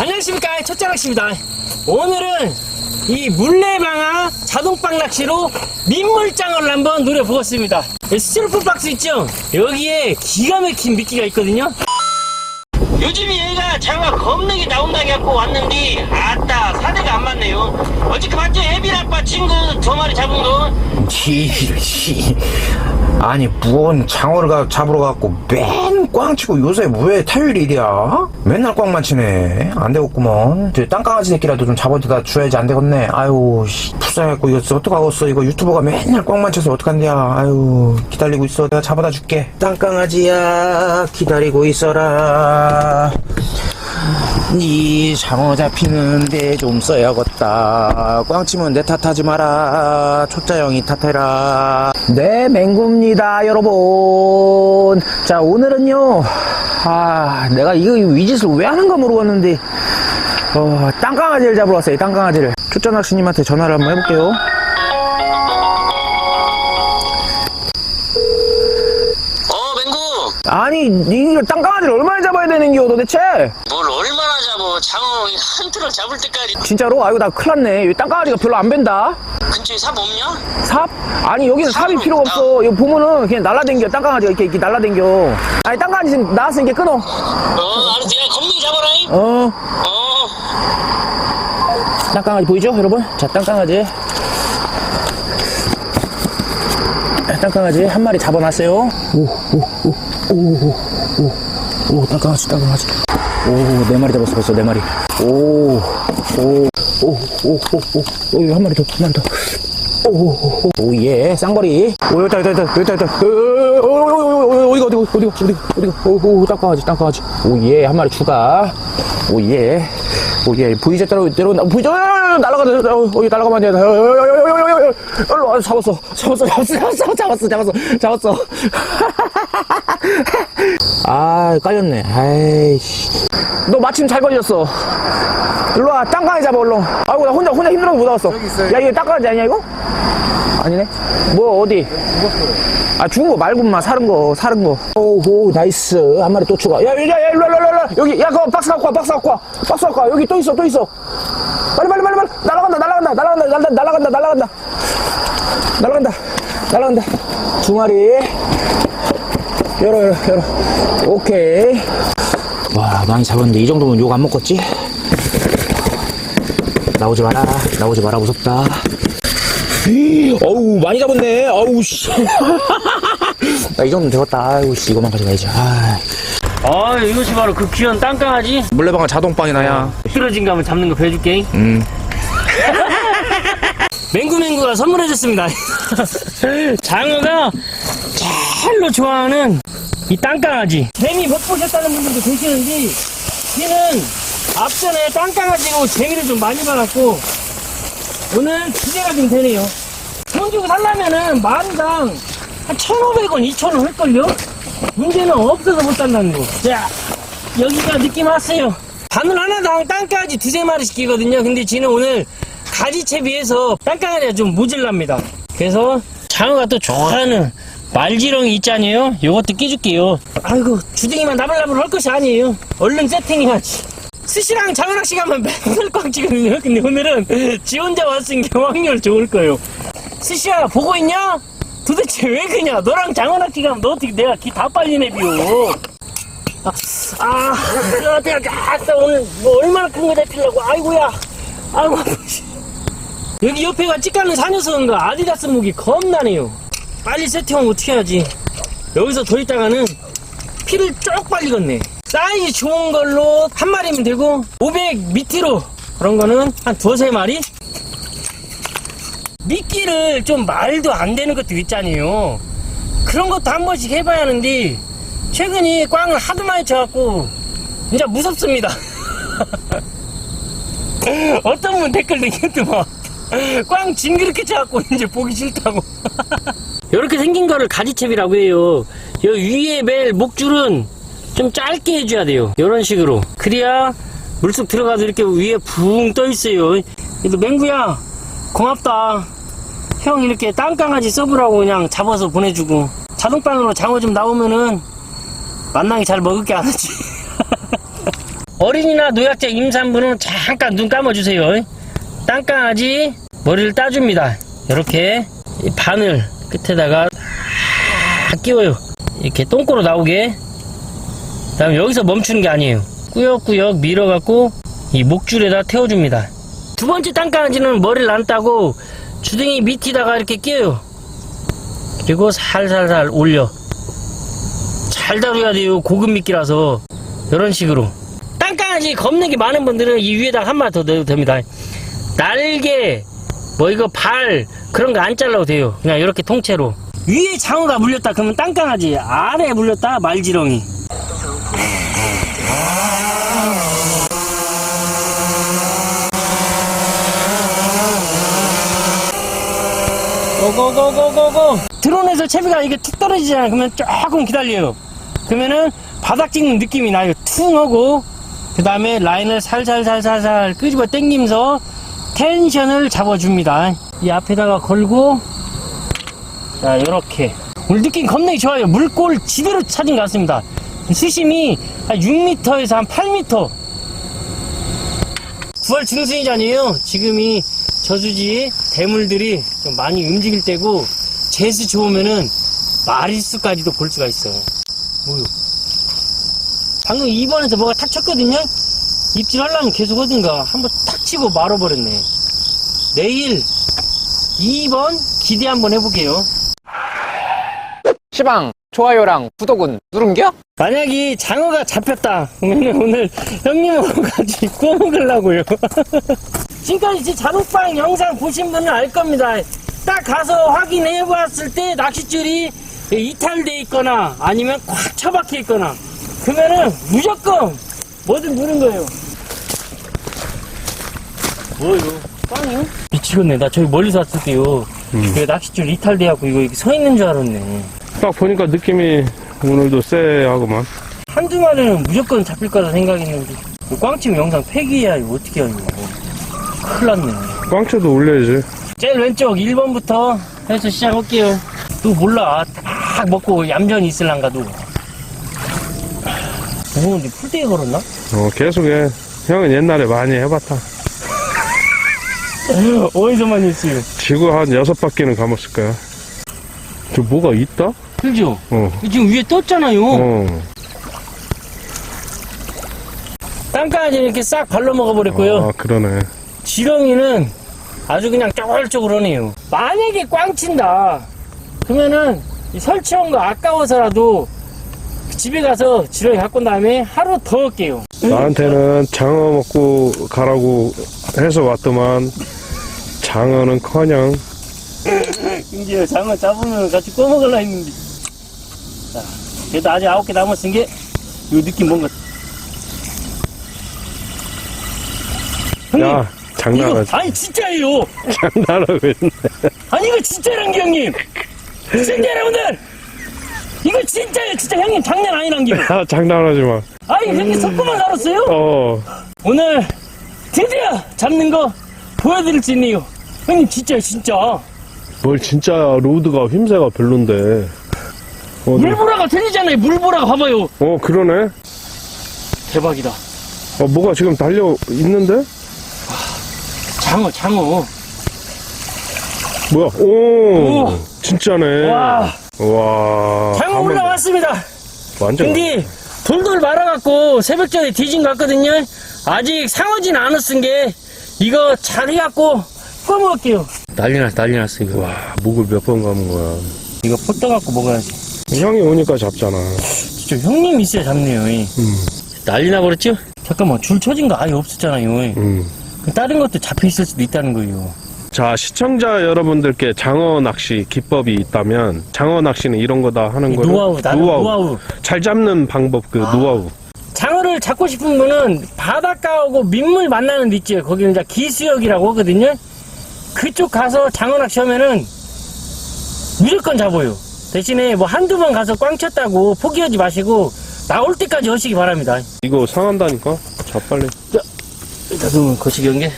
안녕하십니까. 첫째낚시입니다. 오늘은 이 물레방아 자동빵 낚시로 민물장어를 한번 노려보겠습니다. 스티로폼 박스 있죠? 여기에 기가 막힌 미끼가 있거든요. 요즘 얘가 장어 겁나게 나온다고 해갖고 왔는데 아따 사대가 안 맞네요. 어저께 봤죠? 애빌 아빠 친구 두 마리 잡은 거? 지, 아니 무언 장어를 가, 잡으러 가고 맨 꽝치고 요새 왜 타율이 이랴? 맨날 꽝만 치네. 안 되겠구먼. 저 땅강아지 새끼라도 좀 잡아다 줘야지 안 되겠네. 아유 씨, 불쌍해갖고 이거 어떡하겠어? 이거 유튜버가 맨날 꽝만 쳐서 어떡한대야. 아유 기다리고 있어. 내가 잡아다 줄게. 땅강아지야 기다리고 있어라 니 장어 잡히는데 좀 써야겠다. 꽝치면 내 탓하지 마라. 초짜형이 탓해라. 네, 맹구입니다, 여러분. 자, 오늘은요. 아, 내가 이거 위짓을 왜 하는가 모르겠는데. 어, 땅강아지를 잡으러 왔어요, 땅강아지를. 초짜 낚시님한테 전화를 한번 해볼게요. 어 맹구 아니, 이거 땅강아지를 얼마나 잡아야 되는겨, 도대체? 잡어 장어 한 트럭 잡을 때까지 진짜로? 아이고, 나 큰일 났네. 이 땅강아지가 별로 안 벤다. 근처에 삽 없냐? 삽? 아니 여기는 삽이 삽으로 필요 가 없어 여기 보면은 그냥 날라댕겨 땅강아지가 이렇게, 이렇게 날라댕겨 아니 땅강아지 지금 나왔으니까 끊어 어 알았어 야 겁나게 잡아라잉 어 어 땅강아지 보이죠 여러분? 자 땅강아지 땅강아지 한 마리 잡아놨어요 오오오오오오 땅강아지 땅강아지 오 네 마리 잡았어 벌써 네 마리 오 오 오 오 오오 여기 한 마리 더 한 마리 더 오예 쌍거리 오 여기다 여기다 여기다 여기다 여기다 어디가 어디가 어디가 어디가 어디가 오 오 땅강아지 땅강아지 오 예 한 마리 추가 오 예 오예 부이자 따라 내려온다 부이자 날아가다 어디 날아가면 안 돼. 일로 와 잡았어 잡았어 잡았어 잡았어 잡았어 잡았어 아 깔렸네 아이씨 너 마침 잘 걸렸어 일로 와 땅강이 잡아 얼른 아이고 나 혼자 혼자 힘들어서 못 나왔어 야 이거 땅강아지 아니야 이거? 아니네 뭐 어디? 아 죽은 거 말고 마 사는 거 사는 거 오호 나이스 한 마리 또 추가 야야야 일로 일로 일로 여기 야 그거 박스 갖고 와 박스 갖고 와 박스 갖고 와 여기 또 있어 또 있어 빨리 빨리 빨리 빨리. 날아간다 날아간다 날아간다 날아간다 날아간다 날아간다. 날아간다 두 마리. 열어 열어 열어. 오케이. 와 많이 잡았는데 이 정도면 욕 안 먹겠지? 나오지 마라. 나오지 마라 무섭다. 어우 많이 잡았네. 어우 씨나 아, 이 정도면 되겠다. 아이고 씨 이거만 가져가야지. 아이. 아 이것이 바로 그 귀한 땅강아지? 물레방아 자동빵이 나야. 쓰러진 거 한번 잡는 거 보여줄게. 음. 맹구맹구가 선물해줬습니다. 장어가 제일로 좋아하는 이 땅강아지. 재미 못 보셨다는 분들도 계시는데 얘는 앞전에 땅강아지로 재미를 좀 많이 받았고 오늘 기대가 좀 되네요. 돈 주고 살려면은 마리당 한 1,500원, 2,000원 할걸요? 문제는 없어서 못 산다는 거. 자, 여기가 느낌 왔어요. 바늘 하나당 땅강아지 두세 마리 시키거든요. 근데 지는 오늘 가지채 비해서 땅강아지가 좀 모질랍니다. 그래서 장어가 또 좋아하는 말지렁이 있잖아요. 요것도 끼줄게요. 아이고, 주둥이만 나불나불 할 것이 아니에요. 얼른 세팅해야지. 스시랑 장어낚시 가면 맨날 꽝 치거든요. 근데 오늘은 지 혼자 왔으니까 확률 좋을 거예요. 스시야, 보고 있냐? 도대체 왜 그냐? 너랑 장어낚시 가면 너 어떻게 내가 기다 빨리네, 비요. 아, 아, 아, 내가 아따 오늘 뭐 얼마나 큰 거 잡히려고? 아이고야, 아이고. 여기 옆에가 찌까는 사녀석인가 아디다스 목이 겁나네요. 빨리 세팅하면 어떻게 하지? 여기서 더 있다가는 피를 쭉 빨리겠네. 사이즈 좋은 걸로 한 마리면 되고 500 밑으로 그런 거는 한 두세 마리? 미끼를 좀 말도 안 되는 것도 있잖아요. 그런 것도 한 번씩 해봐야 하는데 최근에 꽝을 하도 많이 쳐갖고 진짜 무섭습니다. 어떤 분 댓글 남겼더만 꽝 징그럽게 쳐갖고 이제 보기 싫다고. 이렇게 생긴 거를 가지채비라고 해요. 요 위에 멜 목줄은 좀 짧게 해줘야 돼요. 이런 식으로. 그래야 물속 들어가도 이렇게 위에 붕 떠 있어요. 그래도 맹구야 고맙다. 형 이렇게 땅강아지 서브라고 그냥 잡아서 보내주고 자동빵으로 장어 좀 나오면은 만나게 잘 먹을게 안 하지. 어린이나 노약자 임산부는 잠깐 눈 감아주세요. 땅강아지 머리를 따줍니다. 이렇게 이 바늘 끝에다가 다 끼워요. 이렇게 똥꼬로 나오게. 다음 여기서 멈추는 게 아니에요. 꾸역꾸역 밀어갖고 이 목줄에다 태워줍니다. 두 번째 땅강아지는 머리를 안 따고 주둥이 밑에다가 이렇게 끼워요. 그리고 살살살 올려. 잘 다뤄야 돼요. 고급 미끼라서. 이런 식으로. 땅강아지 겁내기 많은 분들은 이 위에다 한 마리 더 넣어도 됩니다. 날개, 뭐 이거 발, 그런 거 안 잘라도 돼요. 그냥 이렇게 통째로. 위에 장어가 물렸다 그러면 땅강아지, 아래에 물렸다 말지렁이. 고고고고고고 드론에서 채비가 이게 툭 떨어지잖아요. 그러면 조금 기다려요. 그러면은 바닥 찍는 느낌이 나요. 퉁 하고 그 다음에 라인을 살살살살살 끄집어 당기면서 텐션을 잡아줍니다. 이 앞에다가 걸고 자 요렇게. 오늘 느낌 겁나게 좋아요. 물골 지대로 찾은 것 같습니다. 수심이 한 6m에서 한 8m 9월 중순이잖아요. 지금이 저수지 대물들이 좀 많이 움직일 때고 재수 좋으면은 마리수까지도 볼 수가 있어요. 뭐요? 방금 2번에서 뭐가 탁 쳤거든요? 입질 하려면 계속 하든가 한번 탁 치고 말아버렸네. 내일 2번 기대 한번 해볼게요. 시방 좋아요랑 구독은 누른겨? 만약에 장어가 잡혔다. 그러면 오늘 형님하고 같이 구워 먹으려고요. 지금까지 제 자동빵 영상 보신 분은 알 겁니다. 딱 가서 확인해 봤을 때 낚싯줄이 이탈돼 있거나 아니면 꽉 처박혀 있거나 그러면은 무조건 뭐든 누른 거예요. 뭐요? 빵이요? 미치겠네. 나 저기 멀리서 왔을 때요. 그 낚싯줄 이탈돼갖고 이거 이렇게 서 있는 줄 알았네 딱 보니까 느낌이 오늘도 쎄하고만. 한두 마리는 무조건 잡힐 거라 생각했는데 꽝치면 영상 폐기야 이거 어떻게 하냐 이거 큰일 났네 꽝쳐도 올려야지. 제일 왼쪽 1번부터 해서 시작할게요 또 몰라 딱 먹고 얌전히 있을란가 도 오 근데 풀떼기 걸었나? 어, 계속해. 형은 옛날에 많이 해봤다. 어디서 많이 했어요? 지구 한 여섯 바퀴는 감았을 거야. 저 뭐가 있다? 그죠? 어. 지금 위에 떴잖아요 어. 땅까지 이렇게 싹 발로 먹어버렸고요 아, 그러네. 지렁이는 아주 그냥 쪼글쪼글하네요. 만약에 꽝 친다. 그러면은 이 설치한 거 아까워서라도 집에 가서 지렁이 갖고 온 다음에 하루 더 할게요. 나한테는 장어 먹고 가라고 해서 왔더만 장어는 커녕 이제 장어 잡으면 같이 꺼먹으려 했는데. 자, 그래도 아직 아홉 개 남았은 게, 요 느낌 뭔가. 형님, 야 장난하지. 이거, 아니, 진짜예요. 장난하고 있네. 아니 이거 진짜란 게 형님. 진짜 여러분들. 이거 진짜예요 진짜. 형님 장난 아니란 게. 야 장난하지 마. 아니 형님 속고만 알았어요? 어. 오늘 드디어 잡는 거 보여드릴 수 있네요. 형님 진짜 진짜. 뭘 진짜 로드가 휘임새가 별론데 어, 네. 물보라가 틀리잖아요 물보라가 봐봐요 어 그러네 대박이다 어 뭐가 지금 달려 있는데? 장어 장어 뭐야? 오, 오. 진짜네. 와 와. 장어 한번 올라왔습니다 완전. 근데 돌돌 말아갖고 새벽 전에 뒤진 것 같거든요 아직 상어진 않았은 게 이거 잘 해갖고 꺼먹을게요 난리 났어 난리 났어 이거 와, 목을 몇 번 감은 거야. 이거 포 떠갖고 먹어야지. 형이 오니까 잡잖아. 진짜 형님 있어야 잡네요. 이. 음, 난리 나버렸죠? 잠깐만, 줄 쳐진 거 아예 없었잖아요. 이. 음. 다른 것도 잡혀 있을 수도 있다는 거예요. 자, 시청자 여러분들께 장어 낚시 기법이 있다면, 장어 낚시는 이런 거다 하는 거를. 노하우, 나는 노하우. 잘 잡는 방법, 그 노하우. 장어를 잡고 싶은 분은 바닷가하고 민물 만나는 데 있죠. 거기는 이제 기수역이라고 하거든요. 그쪽 가서 장어 낚시 하면은 무조건 잡아요. 대신에 뭐 한두 번 가서 꽝 쳤다고 포기하지 마시고 나올 때까지 하시기 바랍니다. 이거 상한다니까? 자, 빨리. 나도 거시기 연계.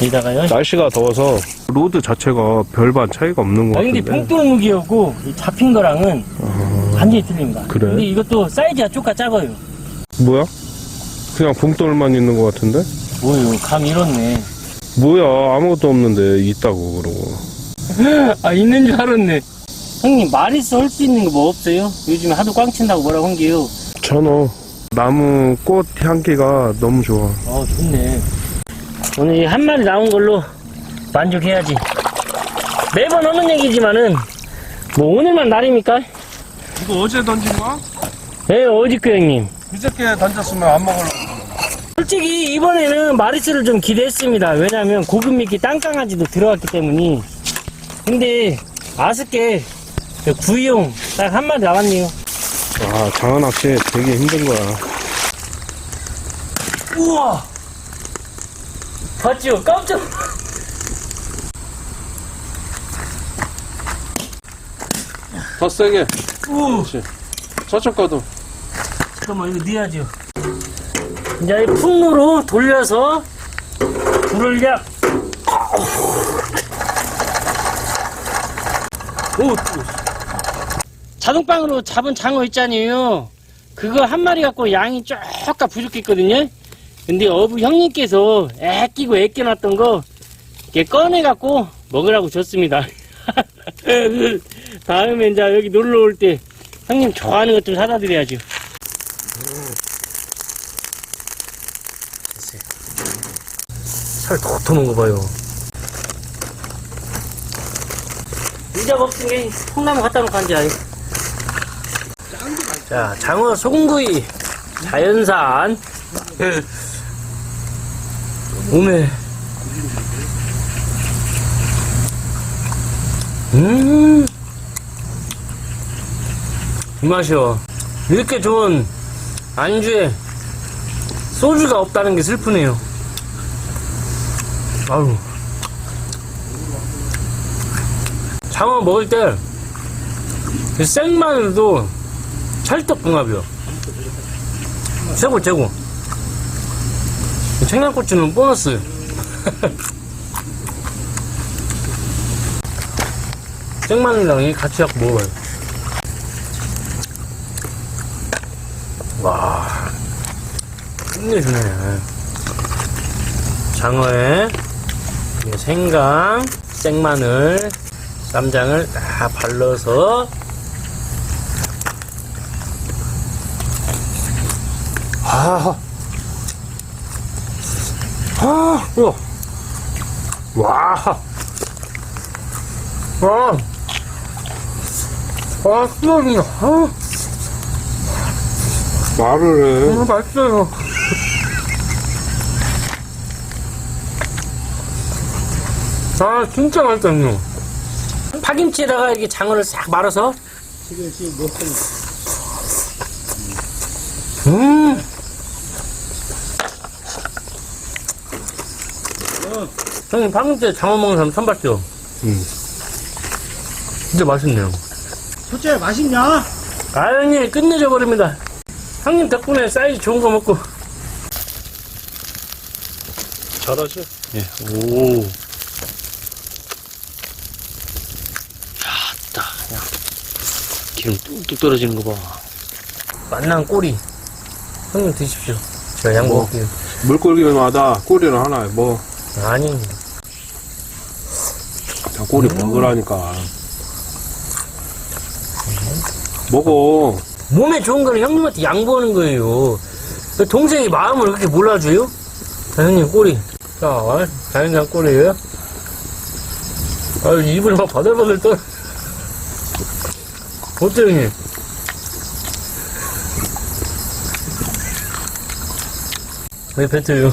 여기다가요. 날씨가 더워서 로드 자체가 별반 차이가 없는 것 아, 근데 같은데. 봉돌 무기였고 이 잡힌 거랑은 완전히 틀립니다. 그래? 근데 이것도 사이즈가 쪼까 작아요. 뭐야? 그냥 봉돌만 있는 것 같은데? 뭐요? 감 잃었네. 뭐야 아무것도 없는데 있다고 그러고 아, 있는 줄 알았네. 형님, 마리스 할수 있는 거 뭐 없어요? 요즘에 하도 꽝 친다고 뭐라고 한 게요. 전어 나무 꽃 향기가 너무 좋아 어, 좋네. 오늘 이 한 마리 나온 걸로 만족해야지. 매번 하는 얘기지만은, 뭐 오늘만 날입니까? 이거 어제 던진 거야? 예, 어저께 형님. 그저께 던졌으면 안 먹으려고 솔직히 이번에는 마리스를 좀 기대했습니다. 왜냐면 고급 미끼 땅강아지도 들어갔기 때문에. 근데 아쉽게 그 구이용 딱 한 마리 나왔네요. 아 장어 낚시 되게 힘든 거야 우와! 봤죠? 깜짝 더 세게 우! 저쪽 거도 잠깐만 이거 넣어야죠. 이제 이 풍무로 돌려서 불을 약 오, 뜨거워. 자동빵으로 잡은 장어 있잖아요. 그거 한 마리 갖고 양이 쪼까 부족했거든요. 근데 어부 형님께서 애끼고 애껴놨던 거 이렇게 꺼내갖고 먹으라고 줬습니다. 다음에 이제 여기 놀러 올 때 형님 좋아하는 것 좀 사다 드려야죠. 살 도토는 거 봐요. 의자가 없은 게 콩나물 갖다 놓고 앉아. 자, 장어 소금구이. 자연산. 오메. 음. 이 맛이요. 이렇게 좋은 안주에 소주가 없다는 게 슬프네요. 아유. 장어 먹을 때, 이 생마늘도 찰떡궁합이요. 최고, 최고. 이 청양고추는 보너스. 생마늘이랑 이 같이 갖고 먹어봐요. 와. 끝내주네. 장어에 이 생강, 생마늘, 쌈장을 다 발라서 아, 아. 와, 와, 와, 수박이야. 아, 말을 해 너무 맛있어요. 아, 진짜 맛있다, 형. 파김치에다가 이렇게 장어를 싹 말아서. 음. 형님, 파김치에 장어 먹는 사람 처음 봤죠? 응. 진짜 맛있네요. 첫째 맛있냐? 아, 형님, 끝내줘 버립니다. 형님 덕분에 사이즈 좋은 거 먹고. 잘하지? 예, 오. 야따, 야. 기름 뚝뚝 떨어지는 거 봐. 만난 꼬리. 형님 드십시오. 제가 양 뭐? 먹을게요. 물고기마다 꼬리를 하나 뭐 아니, 다 꼬리 먹으라니까 먹어 몸에 좋은 거는 형님한테 양보하는 거예요. 그 동생이 마음을 그렇게 몰라줘요? 자, 형님 꼬리. 자, 아, 자연산 꼬리예요. 아유, 입을 막 바들바들 떨. 어때요, 형님? 왜 뱉어요?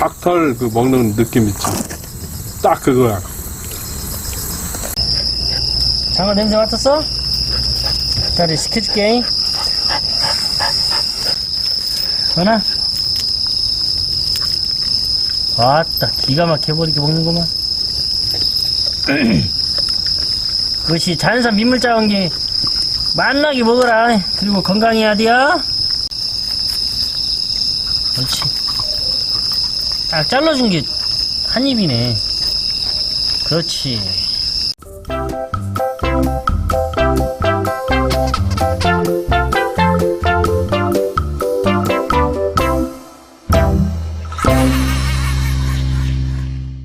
닭털 그 먹는 느낌 있지 딱 그거야 장어 냄새 맡았어? 다리 시켜줄게. 하나? 아따, 기가 막혀버리게 먹는구만. 그것이 자연산 민물 짜은 게 맛나게 먹어라. 그리고 건강해야 돼요. 그렇지. 딱 잘라준 게 한 입이네. 그렇지.